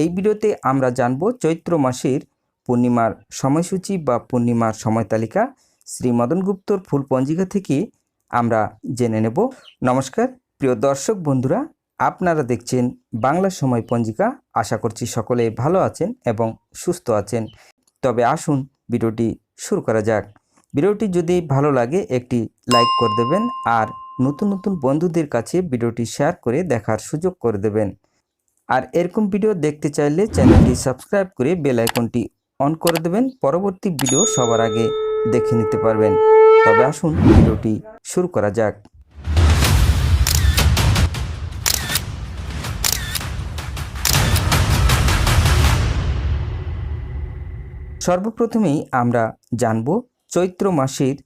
এই ভিডিওতে আমরা জানব চৈত্র মাসের পূর্ণিমার সময়সূচি বা পূর্ণিমার সময় তালিকা। শ্রী মদন গুপ্তর ফুল পঞ্জিকা থেকে আমরা জেনে নেব। নমস্কার, প্রিয় দর্শক বন্ধুরা, আপনারা দেখছেন বাংলা সময় পঞ্জিকা। আশা করছি সকলে ভালো আছেন এবং সুস্থ আছেন। তবে আসুন ভিডিওটি শুরু করা যাক। ভিডিওটি যদি ভালো লাগে, একটি লাইক করে দেবেন আর নতুন নতুন বন্ধুদের কাছে ভিডিওটি শেয়ার করে দেখার সুযোগ করে দেবেন। আর এরকম ভিডিও দেখতে চাইলে চ্যানেলটি সাবস্ক্রাইব করে বেল আইকনটি অন করে দেবেন। পরবর্তী ভিডিও সবার আগে দেখে নিতে পারবেন। তবে আসুন ভিডিওটি শুরু করা যাক। সর্বপ্রথমেই আমরা জানব চৈত্র মাসের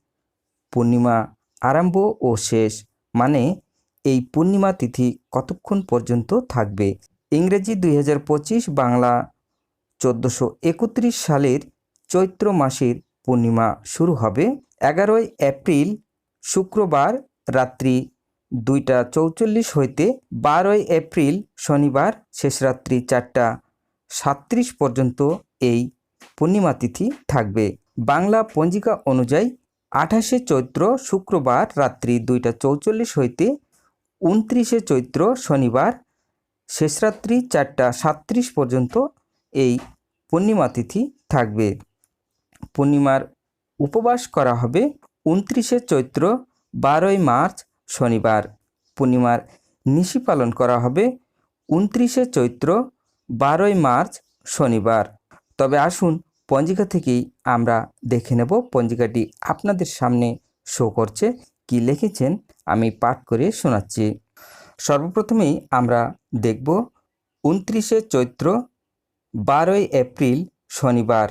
পূর্ণিমা আরম্ভ ও শেষ মানে এই পূর্ণিমা তিথি কতক্ষণ পর্যন্ত থাকবে? ইংরেজি দুই হাজার পঁচিশ বাংলা চোদ্দোশো একত্রিশ সালের চৈত্র মাসের পূর্ণিমা শুরু হবে এগারোই এপ্রিল শুক্রবার রাত্রি দুইটা চৌচল্লিশ হইতে বারোই এপ্রিল শনিবার শেষ রাত্রি চারটা সাত্রিশ পর্যন্ত এই পূর্ণিমা তিথি থাকবে। বাংলা পঞ্জিকা অনুযায়ী আঠাশে চৈত্র শুক্রবার রাত্রি দুইটা চৌচল্লিশ হইতে উনত্রিশে চৈত্র শনিবার শেষরাত্রি চারটা সাত্রিশ পর্যন্ত এই পূর্ণিমা তিথি থাকবে। পূর্ণিমার উপবাস করা হবে উনত্রিশে চৈত্র বারোই মার্চ শনিবার। পূর্ণিমার নিশি পালন করা হবে উনত্রিশে চৈত্র বারোই মার্চ শনিবার। তবে আসুন পঞ্জিকা থেকেই আমরা দেখে নেব। পঞ্জিকাটি আপনাদের সামনে শো করছে। কি লিখেছেন আমি পাঠ করে শোনাচ্ছি। সর্বপ্রথমেই আমরা দেখব উনত্রিশে চৈত্র বারোই এপ্রিল শনিবার,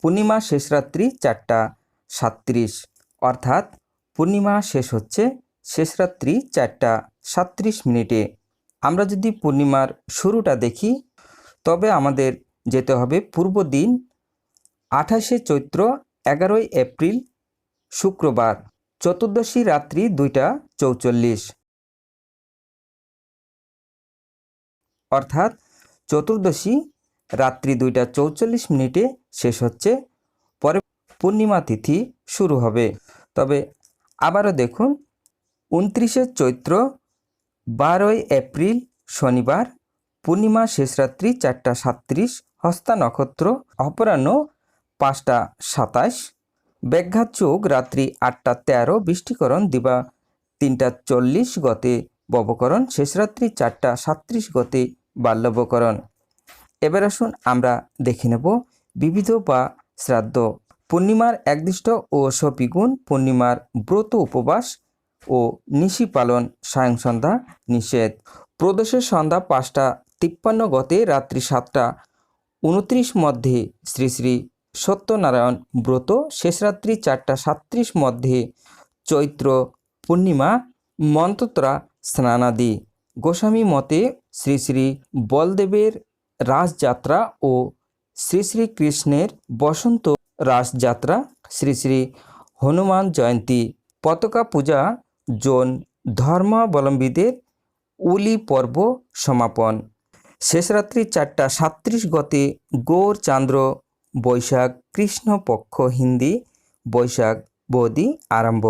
পূর্ণিমা শেষ রাত্রি চারটা সাত্রিশ অর্থাৎ পূর্ণিমা শেষ হচ্ছে শেষ রাত্রি চারটা সাত্রিশ মিনিটে। আমরা যদি পূর্ণিমার শুরুটা দেখি, তবে আমাদের যেতে হবে পূর্ব দিন আঠাশে চৈত্র এগারোই এপ্রিল শুক্রবার, চতুর্দশী রাত্রি দুইটা চৌচল্লিশ। অর্থাৎ চতুর্দশী রাত্রি দুইটা চৌচল্লিশ মিনিটে শেষ হচ্ছে। পরে পূর্ণিমা তিথি শুরু হবে। তবে আবারও দেখুন, উনত্রিশে চৈত্র, বারোই এপ্রিল শনিবার, পূর্ণিমা শেষ রাত্রি চারটা সাত্রিশ হস্তা নক্ষত্র, অপরাহ্ন পাঁচটা সাতাশ, ব্যাঘাত যোগ রাত্রি আটটা তেরো, বৃষ্টিকরণ দিবা তিনটা চল্লিশ, গতে ববকরণ শেষরাত্রি চারটা সাত্রিশ গতে বাল্যবকরণ। এবার আসুন আমরা দেখে নেব বিবিধ বা শ্রাদ্ধ। পূর্ণিমার একদিষ্ট ও সপিগুণ পূর্ণিমার ব্রত উপবাস ও নিশি পালন সায়ং সন্ধ্যা নিষেধ। প্রদোষের সন্ধ্যা পাঁচটা তিপ্পান্ন গতে রাত্রি সাতটা উনত্রিশ মধ্যে শ্রী শ্রী সত্যনারায়ণ ব্রত, শেষ রাত্রি চারটা সাত্রিশ মধ্যে চৈত্র পূর্ণিমা মন্ত্রত্রা স্নানাদি। গোস্বামী মতে শ্রী শ্রী বলদেবের রাসযাত্রা ও শ্রী শ্রী কৃষ্ণের বসন্ত রাসযাত্রা শ্রী শ্রী হনুমান জয়ন্তী, পতাকা পূজা, জোন ধর্মাবলম্বীদের উলি পর্ব সমাপন। শেষরাত্রি চারটা সাত্রিশ গতে গৌর চান্দ্র, বৈশাখ, কৃষ্ণপক্ষ হিন্দি, বৈশাখ, বৌদি আরম্ভ।